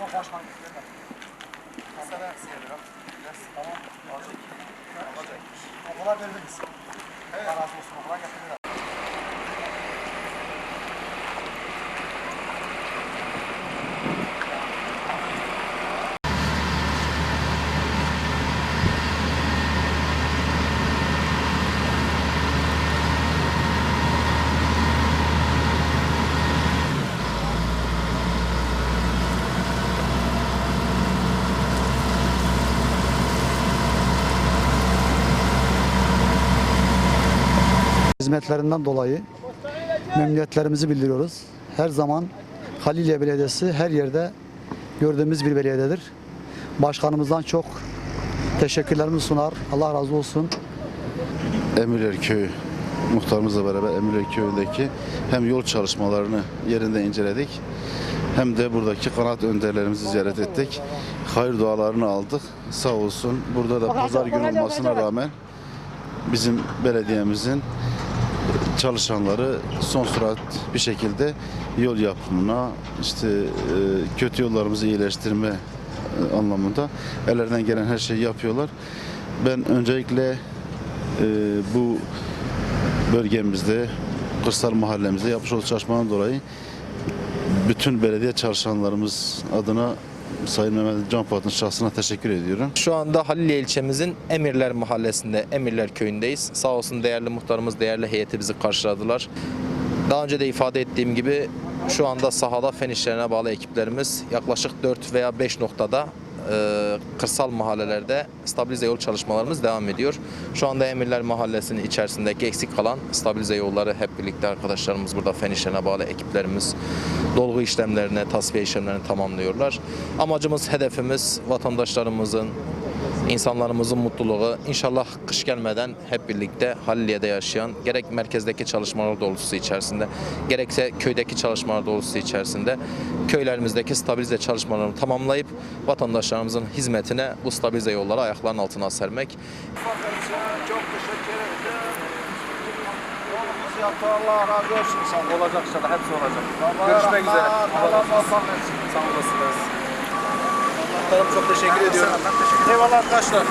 Yok başkanım. Sana seyirem. Tamam. Alacak. Alacak. Okula verdiniz. Evet. Allah razı olsun. Okula getirdiler. Hizmetlerinden dolayı memnuniyetlerimizi bildiriyoruz. Her zaman Haliliye Belediyesi her yerde gördüğümüz bir belediyedir. Başkanımızdan çok teşekkürlerimizi sunar. Allah razı olsun. Emirler Köyü muhtarımızla beraber Emirler Köyü'ndeki hem yol çalışmalarını yerinde inceledik hem de buradaki kanaat önderlerimizi ziyaret ettik. Hayır dualarını aldık. Sağ olsun. Burada da pazar günü olmasına rağmen bizim belediyemizin çalışanları son sürat bir şekilde yol yapımına işte e, kötü yollarımızı iyileştirme e, anlamında ellerinden gelen her şeyi yapıyorlar. Ben öncelikle e, bu bölgemizde, kırsal mahallemizde yapmış olduğu çalışmadan dolayı bütün belediye çalışanlarımız adına Sayın Mehmet Can Polat'ın şahsına teşekkür ediyorum. Şu anda Haliliye ilçemizin Emirler Mahallesi'nde, Emirler Köyü'ndeyiz. Sağ olsun değerli muhtarımız, değerli heyeti bizi karşıladılar. Daha önce de ifade ettiğim gibi şu anda sahada fen işlerine bağlı ekiplerimiz yaklaşık 4 veya 5 noktada e, kırsal mahallelerde stabilize yol çalışmalarımız devam ediyor. Şu anda Emirler Mahallesi'nin içerisindeki eksik kalan stabilize yolları hep birlikte arkadaşlarımız burada fen işlerine bağlı ekiplerimiz dolgu işlemlerini, tasfiye işlemlerini tamamlıyorlar. Amacımız, hedefimiz vatandaşlarımızın, insanlarımızın mutluluğu inşallah kış gelmeden hep birlikte Haliliye'de yaşayan gerek merkezdeki çalışmalar doğrultusu içerisinde gerekse köydeki çalışmalar doğrultusu içerisinde köylerimizdeki stabilize çalışmalarını tamamlayıp vatandaşlarımızın hizmetine bu stabilize yolları ayaklarının altına sermek. Çok teşekkür ederim. Yolumuzu yaptı. Allah razı olsun. Olacaksa da hepsi olacak. Görüşmek üzere. Allah muvaffak etsin. Sağ olasınız. Muhtarım çok teşekkür ediyorum. Eyvallah arkadaşlar.